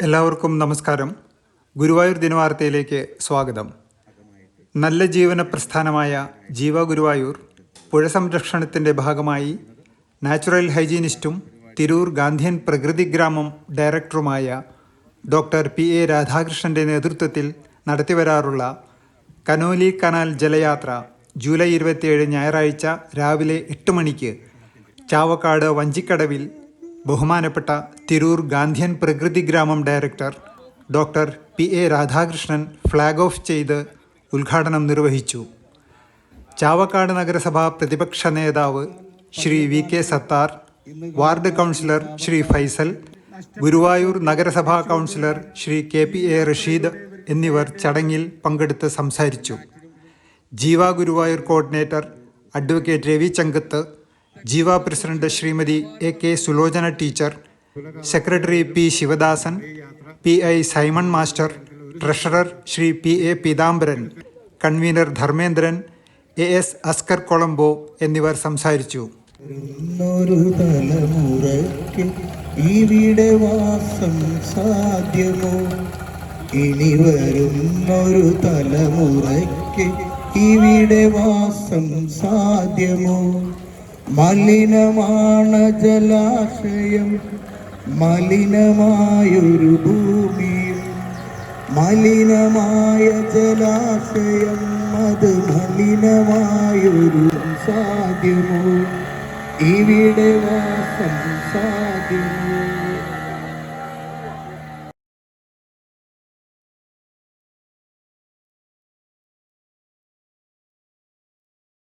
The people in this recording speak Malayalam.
എല്ലാവർക്കും നമസ്കാരം. ഗുരുവായൂർ ദിനവാർത്തയിലേക്ക് സ്വാഗതം. നല്ല ജീവന പ്രസ്ഥാനമായ ജീവ ഗുരുവായൂർ പുഴ സംരക്ഷണത്തിന്റെ ഭാഗമായി നാച്ചുറൽ ഹൈജീനിസ്റ്റും തിരൂർ ഗാന്ധിയൻ പ്രകൃതി ഗ്രാമം ഡയറക്ടറുമായ ഡോക്ടർ പി എ രാധാകൃഷ്ണന്റെ നേതൃത്വത്തിൽ നടത്തിവരാറുള്ള കനോലി കനാൽ ജലയാത്ര ജൂലൈ ഇരുപത്തിയേഴ് ഞായറാഴ്ച രാവിലെ എട്ട് മണിക്ക് ചാവക്കാട് വഞ്ചിക്കടവിൽ ബഹുമാനപ്പെട്ട തിരൂർ ഗാന്ധിയൻ പ്രകൃതി ഗ്രാമം director doctor P A Radhakrishnan flag off ചെയ്ത് ഉദ്ഘാടനം നിർവഹിച്ചു. ചാവക്കാട് നഗരസഭ പ്രതിപക്ഷ നേതാവ് Shri V K Sathar ward councillor Shri Faisal Guruvayur നഗരസഭാ councillor Shri K P A Rasheed എന്നിവർ ചടങ്ങിൽ പങ്കെടുത്ത് സംസാരിച്ചു. Jeeva Guruvayur coordinator advocate Ravi Changath Jeeva president Srimathi A K Sulochana teacher secretary P Sivadasan P I Simon master treasurer Shri P A Peethambaran convener Dharmendran A S Askar Colombo എന്നിവർ സംസാരിച്ചു. ഇവിടെ വാസം സാധ്യമോ? ഇനി വരുന്നൊരു തലമുറയ്ക്ക് ഇവിടെ വാസം സാധ്യമോ? മലിനമാണ് ജലാശയം മലിനമായൊരു ഭൂമിയും മലിനമായ ജലാശയം അത് മലിനമായൊരു സാധ്യമോ? ഇവിടെ വാസം സാധ്യമോ?